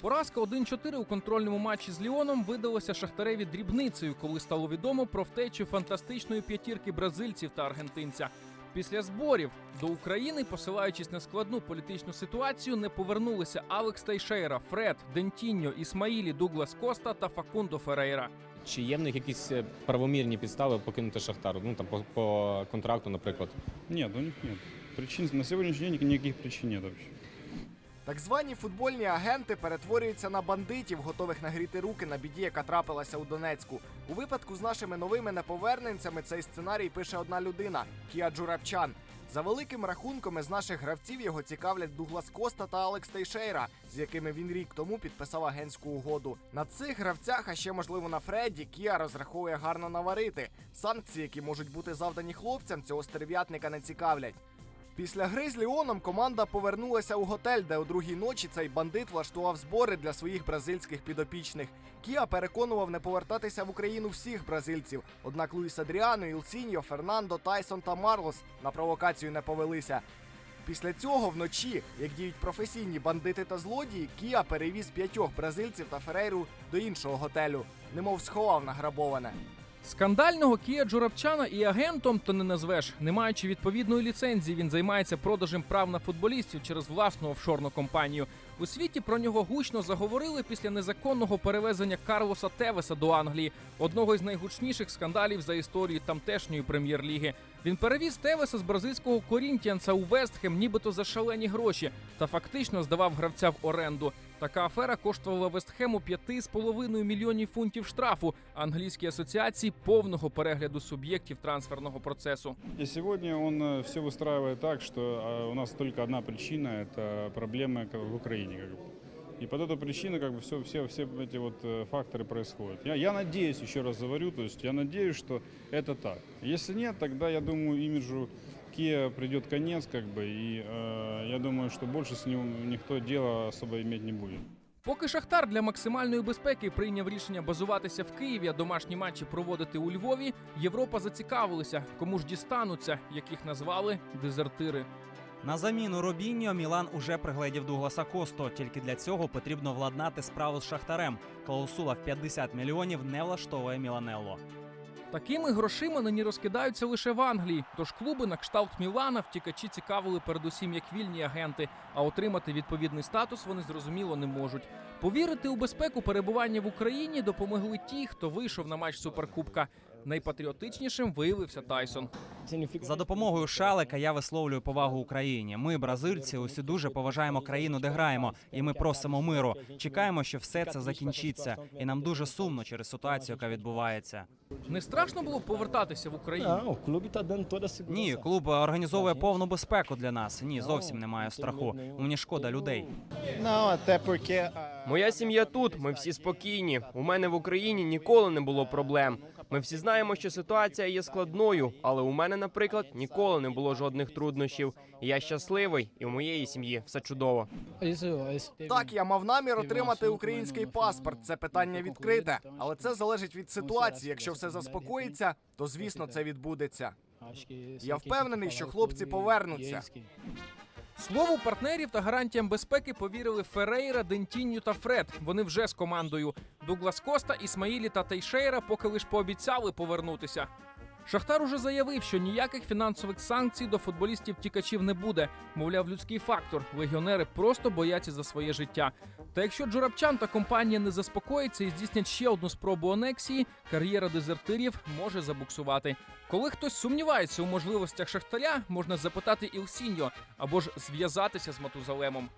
Поразка 1-4 у контрольному матчі з Ліоном видалася Шахтареві дрібницею, коли стало відомо про втечу фантастичної п'ятірки бразильців та аргентинця. Після зборів до України, посилаючись на складну політичну ситуацію, не повернулися Алекс Тейшейра, Фред, Дентіньо, Ісмаїлі, Дуглас Коста та Факундо Ферейра. Чи є в них якісь е, правомірні підстави покинути Шахтар? Ну там по, по контракту, наприклад. Нет, у них нет. Причин на сегодняшний день никаких причин нет вообще. Так звані футбольні агенти перетворюються на бандитів, готових нагріти руки на біді, яка трапилася у Донецьку. У випадку з нашими новими неповерненцями цей сценарій пише одна людина Кія Джурабчан. За великим рахунком із наших гравців його цікавлять Дуглас Коста та Алекс Тейшейра, з якими він рік тому підписав агентську угоду. На цих гравцях, а ще можливо на Фредді, Кія розраховує гарно наварити. Санкції, які можуть бути завдані хлопцям, цього стерв'ятника не цікавлять. Після гри з Ліоном команда повернулася у готель, де у другій ночі цей бандит влаштував збори для своїх бразильських підопічних. Кіа переконував не повертатися в Україну всіх бразильців. Однак Луїс Адріано, Ілсіньо, Фернандо, Тайсон та Марлос на провокацію не повелися. Після цього вночі, як діють професійні бандити та злодії, Кіа перевіз п'ятьох бразильців та Ферейру до іншого готелю, немов сховав награбоване. Скандального Кія Джурабчана і агентом то не назвеш. Не маючи відповідної ліцензії, він займається продажем прав на футболістів через власну офшорну компанію. У світі про нього гучно заговорили після незаконного перевезення Карлоса Тевеса до Англії, одного із найгучніших скандалів за історію тамтешньої прем'єр-ліги. Він перевіз Тевеса з бразильського Корінтіанса у Вестхем, нібито за шалені гроші, та фактично здавав гравця в оренду. Така афера коштувала Вестхему 5,5 мільйонів фунтів штрафу а англійській асоціації повного перегляду суб'єктів трансферного процесу. И сегодня он все выстраивает так, что э, у нас только одна причина – это проблемы как бы в Украине. как бы. И под эту причину как бы все, все, все эти вот э, факторы происходят. Я, я надеюсь, еще раз говорю, то есть я надеюсь, что это так. Если нет, тогда я думаю, имиджу Kia придет конец, как бы, и э, я думаю, что больше с ним никто дела особо иметь не будет. Поки Шахтар для максимальної безпеки прийняв рішення базуватися в Києві, а домашні матчі проводити у Львові, Європа зацікавилася, кому ж дістануться, яких назвали дезертири. На заміну Робіньо Мілан уже пригледів Дугласа Косто. Тільки для цього потрібно владнати справу з Шахтарем. Клаусула в 50 мільйонів не влаштовує Міланелло. Такими грошима нині розкидаються лише в Англії. Тож клуби на кшталт Мілана втікачі цікавили передусім як вільні агенти, а отримати відповідний статус вони зрозуміло не можуть. Повірити у безпеку перебування в Україні допомогли ті, хто вийшов на матч Суперкубка. Найпатріотичнішим виявився Тайсон. За допомогою шалика я висловлюю повагу Україні. Ми, бразильці, усі дуже поважаємо країну, де граємо, і ми просимо миру. Чекаємо, що все це закінчиться, і нам дуже сумно через ситуацію, яка відбувається. Не страшно було повертатися в Україну. Ні, клуб організовує повну безпеку для нас. Ні, зовсім немає страху. Мені шкода людей. Моя сім'я тут. Ми всі спокійні. У мене в Україні ніколи не було проблем. Ми всі знаємо, що ситуація є складною, але у мене, наприклад, ніколи не було жодних труднощів. Я щасливий, і у моєї сім'ї все чудово. Так, я мав намір отримати український паспорт. Це питання відкрите, але це залежить від ситуації. Якщо все заспокоїться, то звісно це відбудеться. Я впевнений, що хлопці повернуться. Слову партнерів та гарантіям безпеки повірили Ферейра, Дентінню та Фред. Вони вже з командою. Дуглас Коста, Ісмаїлі та Тейшейра поки лиш пообіцяли повернутися. Шахтар уже заявив, що ніяких фінансових санкцій до футболістів тікачів не буде. Мовляв, людський фактор. Легіонери просто бояться за своє життя. Та якщо Джурабчан та компанія не заспокоїться і здійснять ще одну спробу анексії, кар'єра дезертирів може забуксувати. Коли хтось сумнівається у можливостях шахтаря, можна запитати Ілсіньо або ж зв'язатися з Матузалемом.